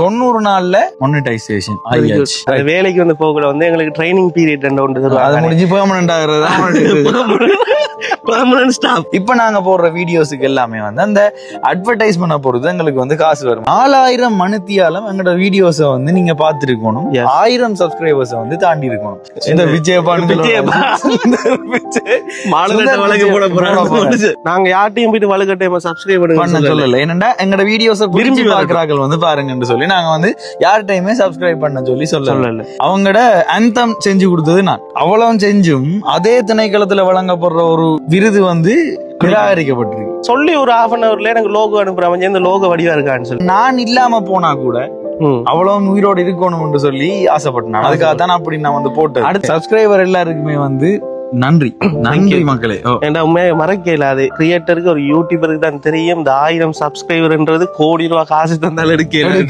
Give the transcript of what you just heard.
தொண்ணூறு நாள்ல மொனிடைசேஷன் வேலைக்கு வந்து போகல வந்து எங்களுக்கு ட்ரைனிங் பீரியட் ஒன்று அது முடிஞ்சு பெர்மனன்ட் ஆகுறது பெர்மனன்ட் ஸ்டாப் இப்ப நாங்க போடுற வீடியோஸுக்கு எல்லாமே வந்து அந்த அட்வர்டைஸ்மெண்ட் பொறுத்து எங்களுக்கு வந்து காசு வரும். நாலாயிரம் மணித்தியாலம் எங்களோட வீடியோஸ வந்து நீங்க பார்த்திருக்கணும். ஆயிரம் சப்ஸ்கிரைபர்ஸ் வந்து தாண்டி இருக்கணும் இந்த விஜயபானு நாங்க யார்ட்டையும் போயிட்டு வலுக்கட்டையமா சப்ஸ்கிரைப் பண்ண சொல்லல. என்னடா எங்களோட வீடியோஸ விரும்பி பாக்குறார்கள் வந்து பாருங்கன்னு சொல்லி நாங்க வந்து யார்கிட்டயுமே சப்ஸ்கிரைப் பண்ண சொல்லி சொல்லல. அவங்களோட அந்தம் செஞ்சு கொடுத்தது நான். அவ்வளவு செஞ்சும் அதே திணைக்களத்துல வழங்கப்படுற ஒரு விருது வந்து நிராகரிக்கப்பட்டிருக்கு. சொல்லி ஒரு ஹாஃப் அன் ஹவர்ல எனக்கு லோகோ அனுப்புறாங்க இந்த லோகோ வடிவா இருக்கான்னு சொல்லி. நான் இல்லாம போனா கூட. அவ்வளவு உயிரோடு இருக்கணும்னு சொல்லி ஆசைப்பட்டேன். அதுக்காக தான் அப்படி நான் வந்து போட்டேன் அடுத்த சப்ஸ்கிரைபர் எல்லாருக்குமே வந்து நன்றி. நன்றி மக்களே. ஓ. ஏன்டா உண்மையாக மறக்க இயலாது கிரியேட்டருக்கு ஒரு யூடியூபருக்கு தான் தெரியும். இந்த ஆயிரம் சப்ஸ்கிரைபர்ன்றது கோடி ரூபா காசு தந்தாலும் எடுக்க